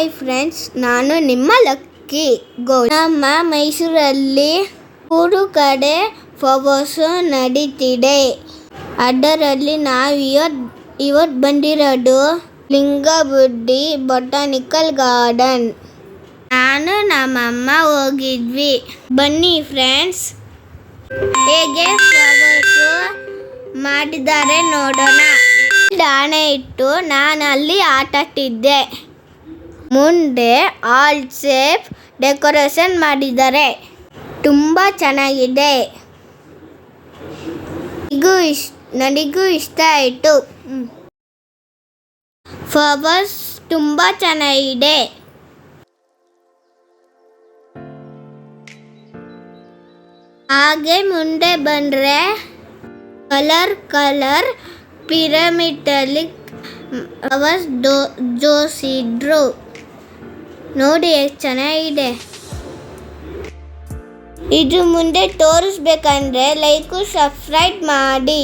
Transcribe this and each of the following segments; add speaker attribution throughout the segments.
Speaker 1: Hi friends ನಾನು ನಿಮ್ಮ lucky ಗೋ ನಮ್ಮ ಮೈಸೂರಲ್ಲಿ ಮೂರು ಕಡೆ ಫ್ಲವರ್ಸು ನಡೀತಿದೆ. ಅದರಲ್ಲಿ ನಾವು ಇವತ್ತು ಇವತ್ತು ಬಂದಿರೋದು ಲಿಂಗಬುಡ್ಡಿ ಬೊಟಾನಿಕಲ್ ಗಾರ್ಡನ್ ನಾನು ನಮ್ಮಮ್ಮ ಹೋಗಿದ್ವಿ. ಬನ್ನಿ ಫ್ರೆಂಡ್ಸ್ ಹೇಗೆ ಫ್ಲವರ್ಸು ಮಾಡಿದ್ದಾರೆ ನೋಡೋಣ. ದಾಣೆ ಇಟ್ಟು ನಾನು ಅಲ್ಲಿ ಆಟ ಆಡ್ತಿದ್ದೆ. ಮುಂದೆ ಆಲ್ ಸೇಫ್ ಡೆಕೋರೇಷನ್ ಮಾಡಿದ್ದಾರೆ. ತುಂಬ ಚೆನ್ನಾಗಿದೆ. ನನಗೂ ಇಷ್ಟ ನನಗೂ ಇಷ್ಟ ಆಯಿತು. ಫ್ಲವರ್ಸ್ ತುಂಬ ಚೆನ್ನಾಗಿದೆ. ಹಾಗೆ ಮುಂದೆ ಬಂದರೆ ಕಲರ್ ಕಲರ್ ಪಿರಮಿಡಲ್ಲಿ ಫ್ಲವರ್ಸ್ ಜೋಸಿದ್ರು. ನೋಡಿ ಎಷ್ಟು ಚೆನ್ನಾಗಿದೆ. ಇದು ಮುಂದೆ ತೋರಿಸ್ಬೇಕಂದ್ರೆ ಲೈಕು ಸಬ್ಸ್ಕ್ರೈಬ್ ಮಾಡಿ.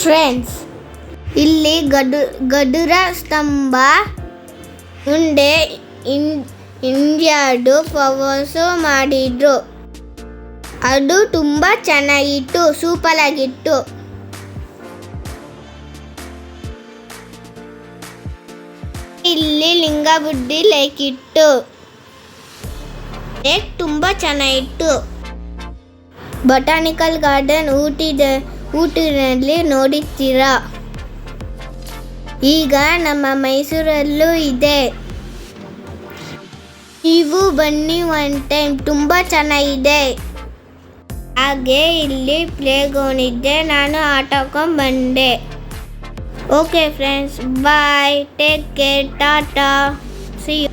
Speaker 1: ಫ್ರೆಂಡ್ಸ್ ಇಲ್ಲಿ ಗಡು ಗಡುರ ಸ್ತಂಭ, ಮುಂದೆ ಇನ್ ಇಂಡಿಯಾಡು ಪವರ್ಸು ಮಾಡಿದ್ರು. ಅದು ತುಂಬ ಚೆನ್ನಾಗಿತ್ತು ಸೂಪರ್ ಇಲ್ಲಿ ಲಿಂಗಬುಡ್ಡಿ ಲೇಕ್ ಇತ್ತು ಲೇಕ್ ತುಂಬ ಚೆನ್ನಾಗಿತ್ತು. ಬಟಾನಿಕಲ್ ಗಾರ್ಡನ್ ಊಟಿದ, ಊಟಿನಲ್ಲಿ ನೋಡುತ್ತೀರಾ ಈಗ ನಮ್ಮ ಮೈಸೂರಲ್ಲೂ ಇದೆ. ನೀವು ಬನ್ನಿ ಒನ್ ಟೈಮ್, ತುಂಬ ಚೆನ್ನಾಗಿದೆ. ಹಾಗೆ ಇಲ್ಲಿ ಪ್ಲೇ ಗ್ರೌಂಡ್ ಇದೆ, ನಾನು ಆಟ ಆಡ್ಕೊಂಡು ಬಂದೆ. Okay, friends. Bye. Take care. Tata. See you.